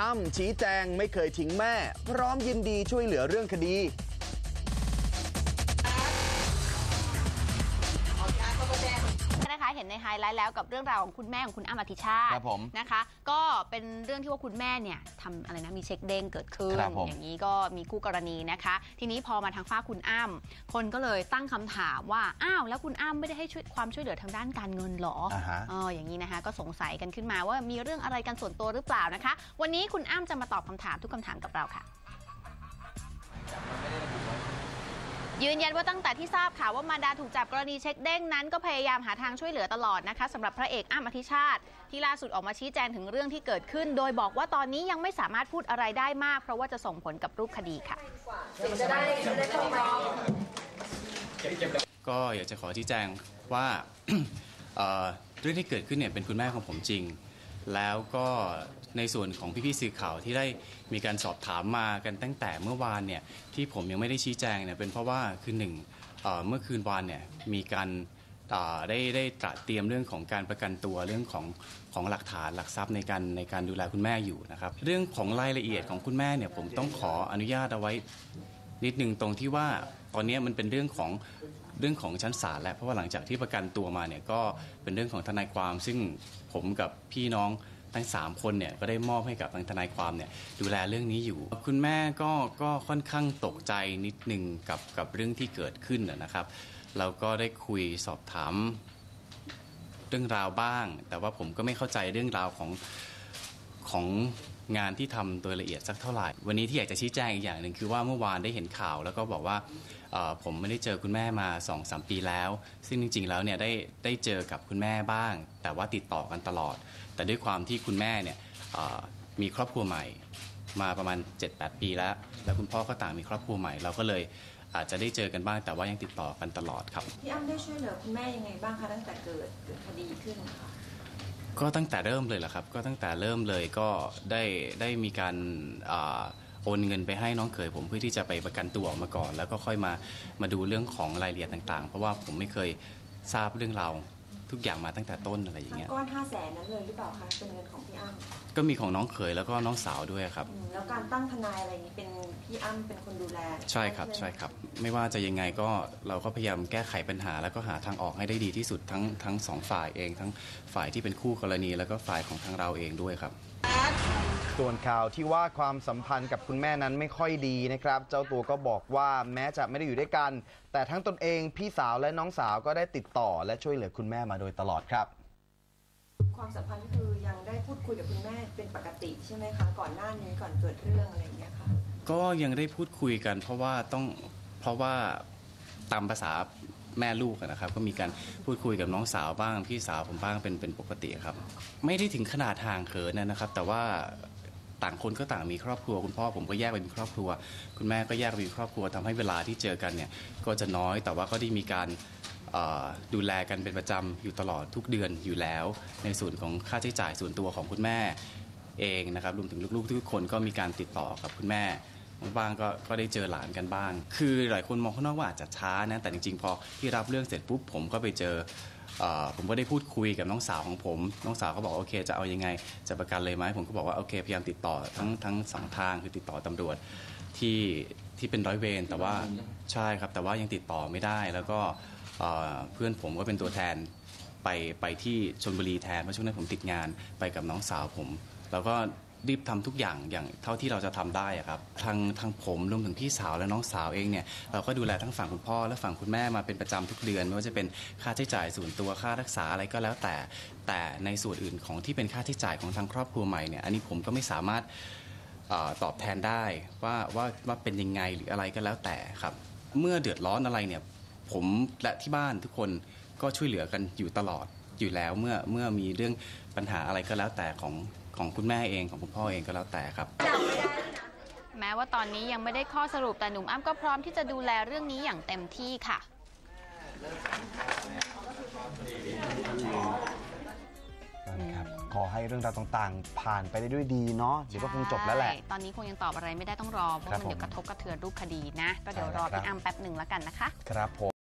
อ้ำชี้แจงไม่เคยทิ้งแม่ พร้อมยินดีช่วยเหลือเรื่องคดี เห็นในไฮไลท์แล้วกับเรื่องราวของคุณแม่ของคุณอ้ำอธิชาติครับผมนะคะ ก็เป็นเรื่องที่ว่าคุณแม่เนี่ยทำอะไรนะมีเช็คเด้งเกิดขึ้น ครับผม อย่างนี้ก็มีคู่กรณีนะคะ ทีนี้พอมาทางฝ้ากคุณอ้ำคนก็เลยตั้งคำถามว่าอ้าวแล้วคุณอ้ำไม่ได้ให้ช่วยความช่วยเหลือทางด้านการเงินเหรอ อ่าฮะ เอออย่างนี้นะคะก็สงสัยกันขึ้นมาว่ามีเรื่องอะไรกันส่วนตัวหรือเปล่านะคะ วันนี้คุณอ้ำจะมาตอบคำถามทุกคำถามกับเราค่ะ ยืนยันว่าตั้งแต่ที่ทราบข่าวว่ามาดาถูกจับกรณีเช็คเด้งนั้นก็พยายามหาทางช่วยเหลือตลอดนะคะสำหรับพระเอกอ้ำอธิชาติ ที่ล่าสุดออกมาชี้แจงถึงเรื่องที่เกิดขึ้น โดยบอกว่าตอนนี้ยังไม่สามารถพูดอะไรได้มาก เพราะว่าจะส่งผลกับรูปคดีค่ะก็อยากจะขอชี้แจงว่าเรื่องที่เกิดขึ้นเนี่ยเป็นคุณแม่ของผมจริง แล้วก็ในส่วนของพี่ๆสื่อข่าวที่ได้มีการสอบถามมากันตั้งแต่เมื่อวานเนี่ยที่ผมยังไม่ได้ชี้แจงเนี่ยเป็นเพราะว่าคือหนึ่งเมื่อคืนวานเนี่ยมีการได้ได้ตระเตรียมเรื่องของการประกันตัวเรื่องของของหลักฐานหลักทรัพย์ในการในการดูแลคุณแม่อยู่นะครับ เรื่องของรายละเอียดของคุณแม่เนี่ยผมต้องขออนุญาตเอาไว้นิดหนึ่งตรงที่ว่าตอนนี้มันเป็นเรื่องของ เรื่องของชั้นศาลแล้วเพราะว่าหลังจากที่ประกันตัวมาเนี่ยก็เป็นเรื่องของทนายความ ซึ่งผมกับพี่น้องทั้ง 3 คนเนี่ยก็ได้มอบให้กับทางทนายความเนี่ยดูแลเรื่องนี้อยู่ คุณแม่ก็ก็ค่อนข้างตกใจนิดนึงกับกับเรื่องที่เกิดขึ้นนะนะครับ เราก็ได้คุยสอบถามเรื่องราวบ้าง แต่ว่าผมก็ไม่เข้าใจเรื่องราวของของ งานที่ทำโดยละเอียดสักเท่าไหร่ วันนี้ที่อยากจะชี้แจงอีกอย่างหนึ่งคือว่าเมื่อวานได้เห็นข่าว แล้วก็บอกว่าผมไม่ได้เจอคุณแม่มา2อสปีแล้ว ซึ่งจริง ๆ แล้วเนี่ยได้ได้เจอกับคุณแม่บ้าง แต่ว่าติดต่อกันตลอด แต่ด้วยความที่คุณแม่เนี่ยมีครอบครัวใหม่มาประมาณ 7-8 ปีแล้ว แล้วคุณพ่อก็ต่างมีครอบครัวใหม่เราก็เลยอาจจะได้เจอกันบ้างแต่ว่ายังติดต่อกันตลอดครับ พี่อ้ำได้ช่วยเหลือคุณแม่ยังไงบ้างคะตั้งแต่เกิดเกิดคดีขึ้นคะ ก็ตั้งแต่เริ่มเลยแหละครับ ก็ตั้งแต่เริ่มเลยก็ได้ได้มีการอโอนเงินไปให้น้องเขยผมเพื่อที่จะไปประกันตัวออกมาก่อน แล้วก็ค่อยมามาดูเรื่องของรายละเอียดต่างๆ เพราะว่าผมไม่เคยทราบเรื่องราว ทุกอย่างมาตั้งแต่ต้นอะไรอย่างทั้งเงี้ยก้อน5แสนนั้นเลยหรือเปล่าคะเป็นเงินของพี่อ้ำก็มีของน้องเขยแล้วก็น้องสาวด้วยครับอืมแล้วการตั้งทนายอะไรนี้เป็นพี่อ้ำเป็นคนดูแล ใช่ครับใช่ครับ ไม่ว่าจะยังไงก็เราก็พยายามแก้ไขปัญหา แล้วก็หาทางออกให้ได้ดีที่สุดทั้งทั้งสองฝ่ายเอง ทั้งฝ่ายที่เป็นคู่กรณี แล้วก็ฝ่ายของทางเราเองด้วยครับ ส่วนข่าวที่ว่าความสัมพันธ์กับคุณแม่นั้นไม่ค่อยดีนะครับ เจ้าตัวก็บอกว่าแม้จะไม่ได้อยู่ด้วยกัน แต่ทั้งตนเองพี่สาวและน้องสาวก็ได้ติดต่อและช่วยเหลือคุณแม่มาโดยตลอดครับ ความสัมพันธ์คือยังได้พูดคุยกับคุณแม่เป็นปกติใช่ไหมคะ ก่อนหน้านี้ก่อนเกิดเรื่องอะไรอย่างเงี้ยค่ะก็ยังได้พูดคุยกัน เพราะว่าต้องเพราะว่าตามภาษาแม่ลูกอะนะครับ ก็มีการพูดคุยกับน้องสาวบ้าง พี่สาวผมบ้างเป็นเป็นปกติครับ ไม่ได้ถึงขนาดห่างเขินนะครับ แต่ว่า ต่างคนก็ต่างมีครอบครัว คุณพ่อผมก็แยกไปมีครอบครัว คุณแม่ก็แยกไปมีครอบครัวทำให้เวลาที่เจอกันเนี่ยก็จะน้อยแต่ว่าก็ได้มีการดูแลกันเป็นประจำอยู่ตลอดทุกเดือนอยู่แล้ว ในส่วนของค่าใช้จ่ายส่วนตัวของคุณแม่เองนะครับรวมถึงลูกๆ ทุกคนก็มีการติดต่อกับคุณแม่บ้างก็ก็ได้เจอหลานกันบ้าง คือหลายคนมองข้างนอกว่าอาจจะช้านะแต่จริงๆ พอที่รับเรื่องเสร็จปุ๊บผมก็ไปเจอ ผมก็ได้พูดคุยกับน้องสาวของผม น้องสาวก็บอกโอเคจะเอายังไง จะประกันเลยไหมผมก็บอกว่าโอเคพยายามติดต่อทั้งทั้งสองทางคือติดต่อตำรวจที่ที่เป็นร้อยเวรแต่ว่าใช่ครับแต่ว่ายังติดต่อไม่ได้ แล้วก็เพื่อนผมก็เป็นตัวแทนไปไปที่ชลบุรีแทนเพราะช่วงนั้นผมติดงานไปกับน้องสาวผม แล้วก็ รีบทำทุกอย่างอย่างเท่าที่เราจะทำได้ครับทางทางผมรวมถึงพี่สาวและน้องสาวเองเนี่ยเราก็ดูแลทั้งฝั่งคุณพ่อและฝั่งคุณแม่มาเป็นประจำทุกเดือนไม่ว่าจะเป็นค่าใช้จ่ายส่วนตัวค่ารักษาอะไรก็แล้วแต่ แต่ในส่วนอื่นของที่เป็นค่าใช้จ่ายของทางครอบครัวใหม่เนี่ยอันนี้ผมก็ไม่สามารถออตอบแทนได้ว่าว่าว่าเป็นยังไงหรืออะไรก็แล้วแต่ครับ เมื่อเดือดร้อนอะไรเนี่ยผมและที่บ้านทุกคนก็ช่วยเหลือกันอยู่ตลอดอยู่แล้วเมื่อเมื่อมีเรื่องปัญหาอะไรก็แล้วแต่ของ ของคุณแม่เองของคุณพ่อเองก็แล้วแต่ครับ แม้ว่าตอนนี้ยังไม่ได้ข้อสรุปแต่หนุ่มอ้ำก็พร้อมที่จะดูแลเรื่องนี้อย่างเต็มที่ค่ะนะครับขอให้เรื่องราวต่างๆ ผ่านไปได้ด้วยดีเนาะเดี๋ยวก็คงจบแล้วแหละ ใช่ตอนนี้คงยังตอบอะไรไม่ได้ต้องรอ เพราะครับมันเดี๋ยวผมกระทบกระเทือนรูปคดีนะ ก็เดี๋ยวใช่รอแล้วครับพี่อ้ำแป๊บหนึ่งแล้วกันนะคะ ครับผม